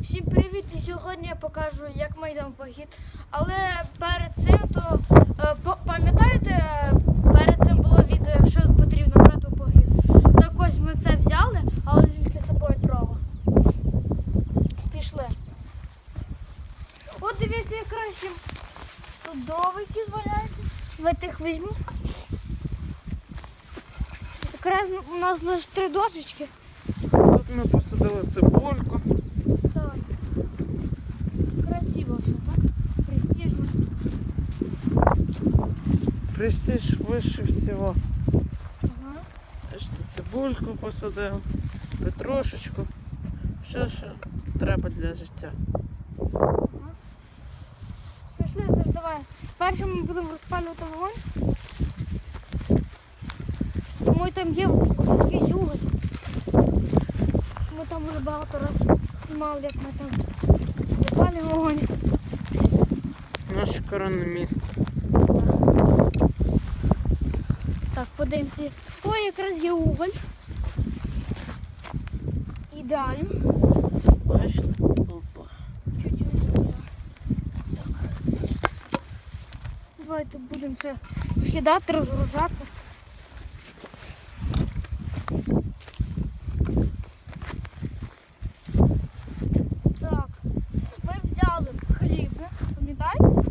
Всім привіт! І сьогодні я покажу, як ми йдемо в похід. Але перед цим то е, пам'ятаєте, перед цим було відео, що потрібно брати в похід. Так ось ми це взяли, але тільки з собою дрова. Пішли. От дивіться, якраз ще тут дрова які зваляються. Ви тих візьму. Якраз у нас лише три дошечки. Тут ми посадили цибульку. Так. Красиво все, так? Престижно. Престиж вище всього. Ага. Бачите, цибульку посадив, петрушечку. Що ще треба для життя? Пішли, Саш, давай. Перше ми будемо розпалювати вогонь. Ми там є якийсь уголь. Ми там вже багато разів знімали, як ми там запалюємо вогонь. Наше коронне місце. Так, подивимося. Ой, якраз є уголь. Ідеально. Бачите? Опа. Чуть-чуть. Давайте будемо це схидати, розгружати. Так, ми взяли хліб, пам'ятаєте?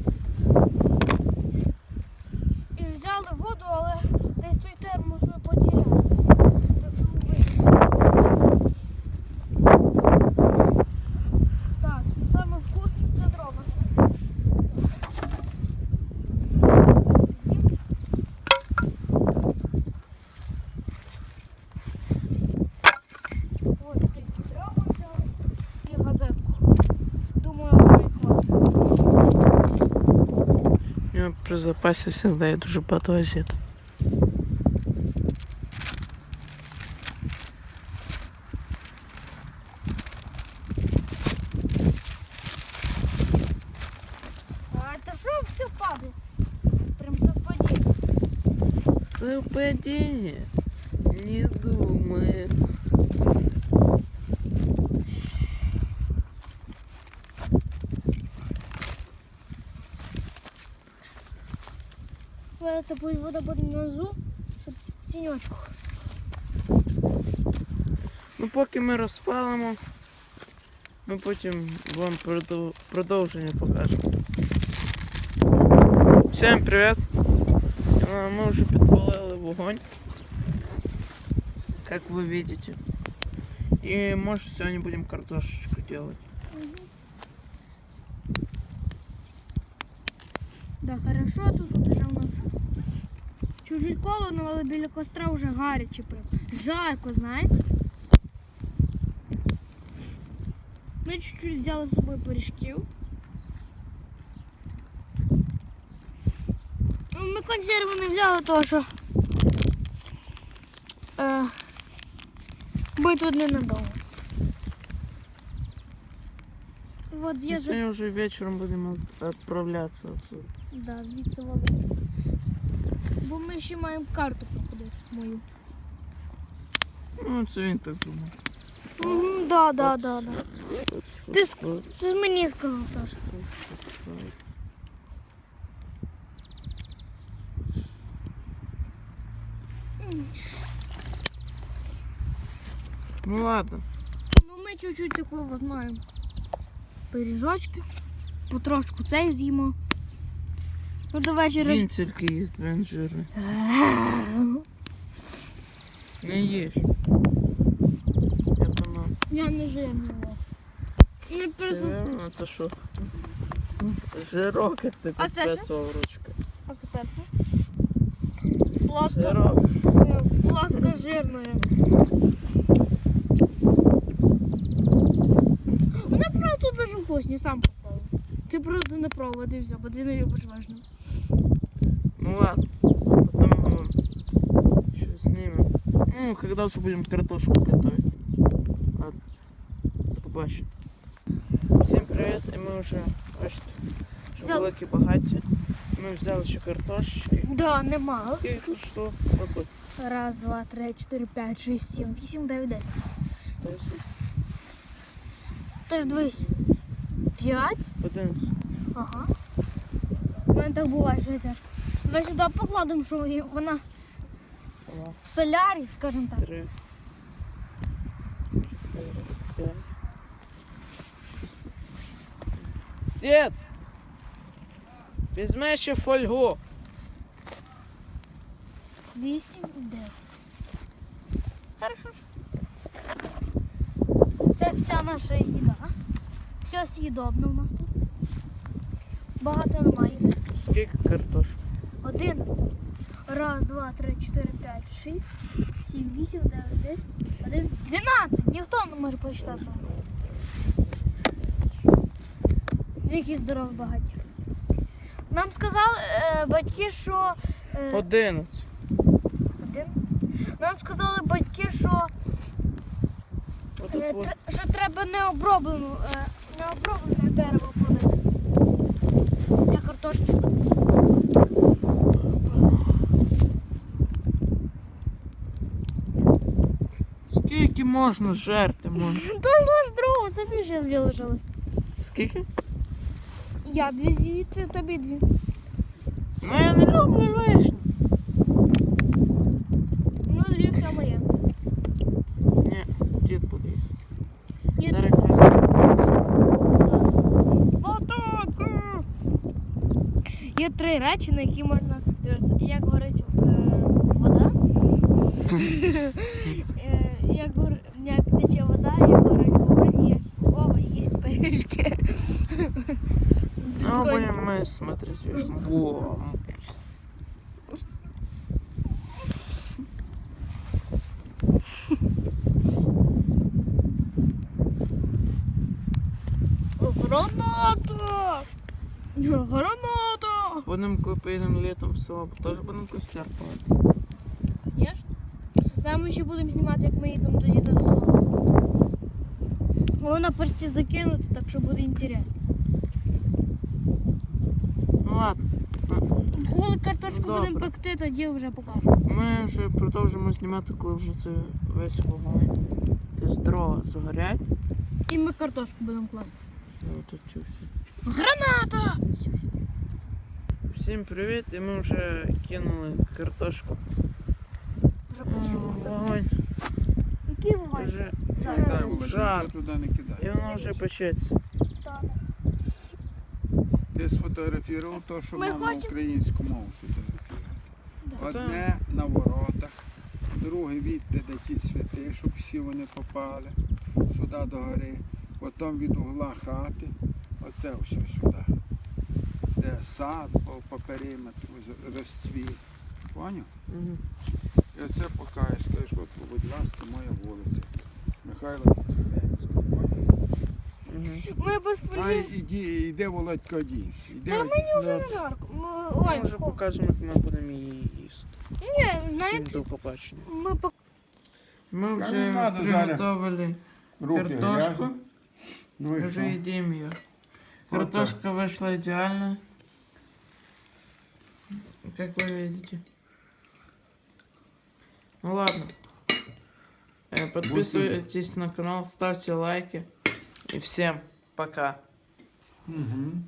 І взяли воду, але десь той термос ми потеряли. Так що ми вийдемо. Так, і саме вкусне це дрова. Ось тільки дрова взяли і газетку. Думаю, воно і хватить. У нього при запасі завжди є дуже багато газет. А это что все падает? Прям совпадение. Совпадение? Не думаю. Это будет вода будет внизу, щоб в тіньочку. Ну поки ми розпалимо, ми потім вам продовження покажемо. Всем привет! А, Мы уже подпалили вогонь, как вы видите. И может сегодня будем картошечку делать. Да, хорошо, тут вже у нас чуть холодно, але біля костра вже гаряче прям. Жарко, знаєте? Ми чуть-чуть взяли з собою пиріжків. Ну, Ми консерву не взяли, тому що е, ми тут ненадовго. Вот я Мы за сегодня уже вечером будем от- отправляться отсюда. Да, звідси вода. Бо ми ще маємо карту проходити мою. Ну, це він так думав. Угу, да, да, да, да. Ти, с- От, ти ж мені сказав, Саша. Ну ладно. Ну ми чуть-чуть такого маємо. Пиріжочки. Потрошку цей з'їмо. Ну до вечора. Він тільки їсть, він жирний. Не їж. Я думаю, Я не жирна. Ми просто... це, це що? Жирок, як ти А це підписував ручкою. А тепер це? Плоска, Жирок. е, плоска жирна. Вони просто дуже вкусні, сам попав. Ти просто не пробував, і все, бо ти не любиш важно. Ну, когда уже будем картошку готовить. Ладно. До побачення. Всім привіт, і ми вже бачите, вже Взяли. великі багаття. Ми взяли ще картошечки. Да, немало. Скільки тут що? Раз, два, три, чотири, п'ять, шість, сім, вісім, дев'ять, десять. Тобто, Тож дивись. П'ять. Одинадцять. Ага. У мене так буває, що я тяжко. Давай сюди покладемо, що вона в солярі, скажімо так. три, чотири, п'ять. Дід! Візьми ще фольгу. Вісім, і дев'ять. Хорошо. Це вся наша їда. Все з'їдобне у нас тут. Багато немає. Скільки картошки? Одинадцять. Раз, два, три, чотири, п'ять, шість, сім, вісім, дев'ять, десять, один, дванадцять. Ніхто не може почитати. Який здоровий багаття. Нам сказали е, батьки, що. Е, Одинадцять. Одинадцять? Нам сказали батьки, що, е, тр- що треба необроблену, е, необроблене дерево полити. можна жерти можна? То ж дрова, тобі ще залишилось. Скільки? Я дві звідти, тобі дві. Ну я не люблю вишню. Ну, дві все моє. Ні, дід буде їсти. Є Зараз три. хрест. Атака! Є три речі, на які можна дивитися. Як горить е, вода. Е, як, гор... як тече вода, як горить Ну, будем мы смотреть вишню. Граната! Граната! Будем, коли поїдемо літом в село, теж костер палити. Конечно. Да, ми ще будемо знімати, як ми їдемо до діда в село. Воно почти закинути, так що буде інтересно. Ну ладно, Коли картошку Добре. будемо пекти, тоді вже покажемо. ми вже продовжимо знімати, коли вже це весь вогонь. Дрова загорять. І ми картошку будемо класти. Граната! Всім привіт, і ми вже кинули картошку. Вже Вогонь Який вогонь? вже. Кидай, Володя, Жар. туди не кидай. і воно вже печеться. Так. Ти сфотографував то, що Ми мама хочемо- українську мову сфотографувала. Одне на воротах, друге відти, де ті цвіти, щоб всі вони попали сюди до гори. Потім від угла хати, оце все сюди. Де сад по, по периметру з- розцвіт. Поняв? Мгм. І оце покажеш, скажеш, от, будь ласка, моя вулиця. Михайло Підсуденського. Мгм. Ми без А іди, іде Володько одінься. Та одінься. мені вже не жарко. Ми, Ми ой, вже покажемо, як ми будемо її їсти. Ні, Всім знаєте, до побачення. ми пок... Ми Та вже надо, приготовили Руки картошку. грязні. Ну і Уже що? едим ее. Картошка вышла идеально. Как вы видите. Ну ладно. Э, Подписывайтесь на канал, ставьте лайки. И всем пока. Угу.